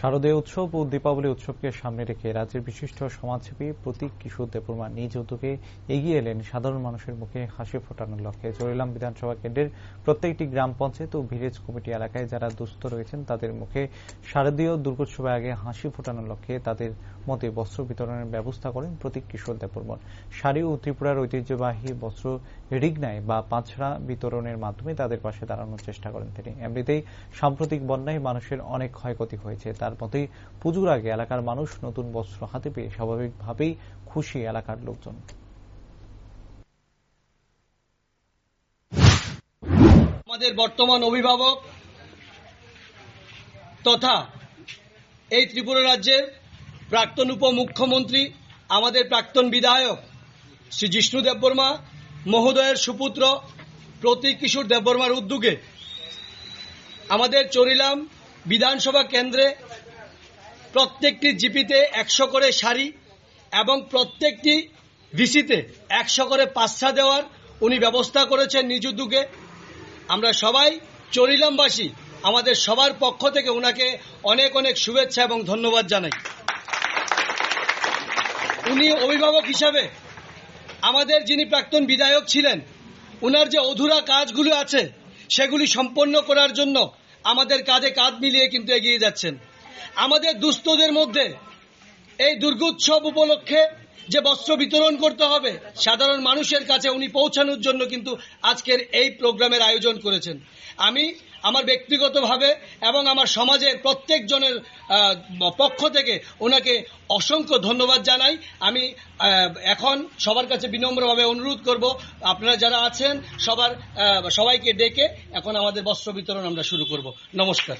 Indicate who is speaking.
Speaker 1: শারদীয় উৎসব ও দীপাবলি উৎসবকে সামনে রেখে রাজ্যের বিশিষ্ট সমাজসেবী প্রতীক কিশোর দেববর্মা নিজ উদ্যোগে এগিয়ে এলেন সাধারণ মানুষের মুখে হাসি ফোটানোর লক্ষ্যে। চরিলাম বিধানসভা কেন্দ্রের প্রত্যেকটি গ্রাম পঞ্চায়েত ও ভিলেজ কমিটি এলাকায় যারা দুস্থ রয়েছেন তাদের মুখে। শারদীয় দুর্গোৎসবের আগে হাসি ফোটানোর লক্ষ্যে তাদের মতে বস্ত্র বিতরণের ব্যবস্থা করেন প্রতীক কিশোর দেববর্মন। শাড়ি ও ত্রিপুরার ঐতিহ্যবাহী বস্ত্র রিগনায় বা পাঁচড়া বিতরণের মাধ্যমে তাদের পাশে দাঁড়ানোর চেষ্টা করেন তিনি। এমনিতেই সাম্প্রতিক বন্যায় মানুষের অনেক ক্ষয়ক্ষতি হয়েছে। তার মতেই পুজোর আগে এলাকার মানুষ নতুন বস্ত্র হাতে পেয়ে স্বাভাবিকভাবেই খুশি এলাকার লোকজন।
Speaker 2: আমাদের বর্তমান অভিভাবক তথা এই ত্রিপুরা রাজ্যের প্রাক্তন উপমুখ্যমন্ত্রী, আমাদের প্রাক্তন বিধায়ক শ্রী জিষ্ণু দেববর্মা, মহোদয়ের সুপুত্র প্রতীক কিশোর দেববর্মার উদ্যোগে আমাদের চরিলাম বিধানসভা কেন্দ্রে প্রত্যেকটি জিপিতে একশো করে শাড়ি এবং প্রত্যেকটি ভিসিতে একশো করে পাঁচটা দেওয়ার উনি ব্যবস্থা করেছেন নিজ উদ্যোগে। আমরা সবাই চরিলামবাসী, আমাদের সবার পক্ষ থেকে ওনাকে অনেক অনেক শুভেচ্ছা এবং ধন্যবাদ জানাই। উনি অভিভাবক হিসাবে আমাদের যিনি প্রাক্তন বিধায়ক ছিলেন ওনার যে অধুরা কাজগুলো আছে, সেগুলি সম্পন্ন করার জন্য আমাদের কাঁধে কাঁধ মিলিয়ে কিন্তু এগিয়ে যাচ্ছেন। আমাদের দুস্থদের মধ্যে এই দুর্গোৎসব উপলক্ষে যে বস্ত্র বিতরণ করতে হবে, সাধারণ মানুষের কাছে উনি পৌঁছানোর জন্য কিন্তু আজকের এই প্রোগ্রামের আয়োজন করেছেন। আমি আমার ব্যক্তিগতভাবে এবং আমার সমাজের প্রত্যেকজনের পক্ষ থেকে ওনাকে অসংখ্য ধন্যবাদ জানাই। আমি এখন সবার কাছে বিনম্রভাবে অনুরোধ করব, আপনারা যারা আছেন, সবার সবাইকে ডেকে এখন আমাদের বস্ত্র বিতরণ আমরা শুরু করব। নমস্কার।